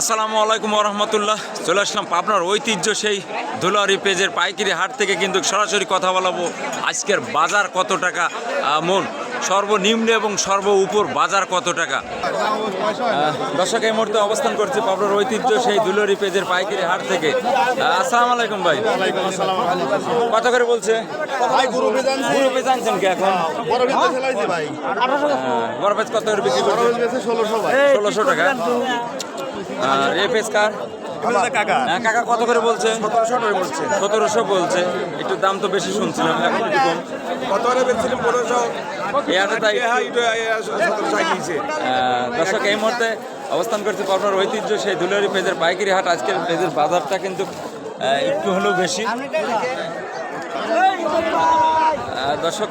আসসালামু আলাইকুম রহমতুল্লাহ চলে আসলাম আপনার ঐতিহ্য সেই ধুলারি পেজের পাইকারি হাট থেকে কিন্তু সরাসরি কথা বলাবো। আজকের বাজার কত টাকা? মন সর্বনিম্ন এবং সর্ব উপর বাজার কত টাকা? দর্শক এই মুহূর্তে অবস্থান করছে পাবনার ঐতিহ্য সেই দুলরি পেজের পাইকারি হাট থেকে। আসসালামু আলাইকুম ভাই। কত করে বলছে? কি এখন? কত করে বিক্রি করছে ষোলোশো টাকা। আর কার? কাকা। হ্যাঁ কাকা কত করে বলছে? সতেরোশো টাকা বলছে। সতেরোশো বলছে। একটু দাম তো বেশি শুনছিলাম এখন একটু কম। কত করে পনেরোশো। তাই আহ, দর্শক এই মুহূর্তে অবস্থান করছে পাবনার ঐতিহ্য সেই দুলারি পেজের পাইকারি হাট। আজকের পেজের বাজারটা কিন্তু একটু হলেও বেশি। দর্শক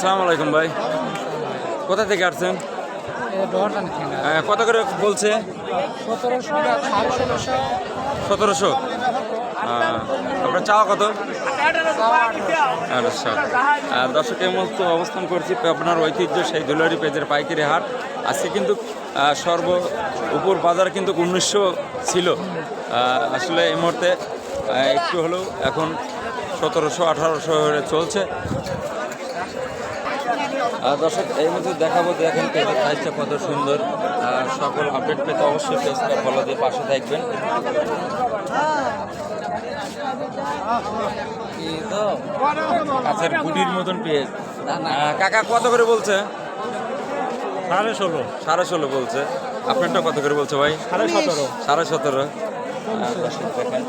আসসালামু আলাইকুম ভাই। কোথা থেকে আসছেন? কত করে বলছে? সতেরোশো আপনার চাওয়া কত? আচ্ছা। দর্শকের মতো অবস্থান করছি আপনার ঐতিহ্য সেই দুলারি পেজের পাইকারি হাট। আজকে কিন্তু সর্ব উপর বাজার কিন্তু উনিশশো ছিল। আসলে এই মুহূর্তে একটু হলেও এখন সতেরোশো আঠারোশো চলছে। দর্শক এই মধ্যে দেখাবো দেখেন পেজের সাইজটা কত সুন্দর। সকল আপডেট পেতে অবশ্যই পেজটা ফলো দিয়ে পাশে থাকবেন। কাছের গুটির মতন পেজ কাকা কত করে বলছে? সাড়ে ষোলো। সাড়ে ষোলো বলছে। আপনারটা কত করে বলছে ভাই? সাড়ে সতেরো। সাড়ে সতেরো। দেখেন।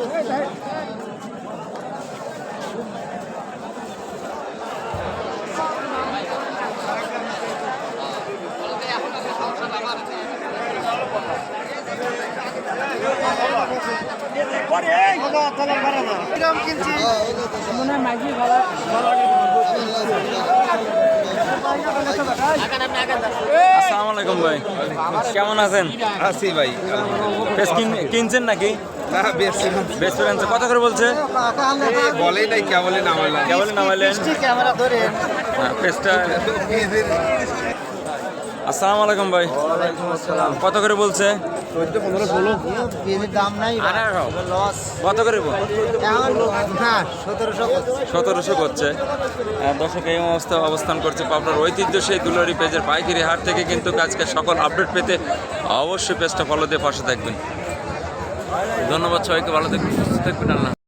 আসসালামু আলাইকুম ভাই। কেমন আছেন? আছি ভাই কিন- কিনছেন নাকি? না বেস্ট ফ্রেন্ড কত করে বলছে। বলে নাই কে বলে না বলে কেবল নামাইলেন ক্যামেরা ধরে। হ্যাঁ, আসসালামু আলাইকুম ভাই। কত করে বলছে। চোদ্দ পনেরো ষোলো। পেজের দাম নাই লস কত করে বল? এখন না সতেরোশো সতেরোশো করছে। দর্শক এই অবস্থা অবস্থান করছে পাবনার ঐতিহ্য সেই দুলারি পেজের পাইকারি হাট থেকে কিন্তু আজকে সকল আপডেট পেতে অবশ্যই পেজটা ফলো দিয়ে পাশে থাকবেন। ধন্যবাদ সবাইকে ভালো থাকবেন সুস্থ থাকবেন আল্লাহ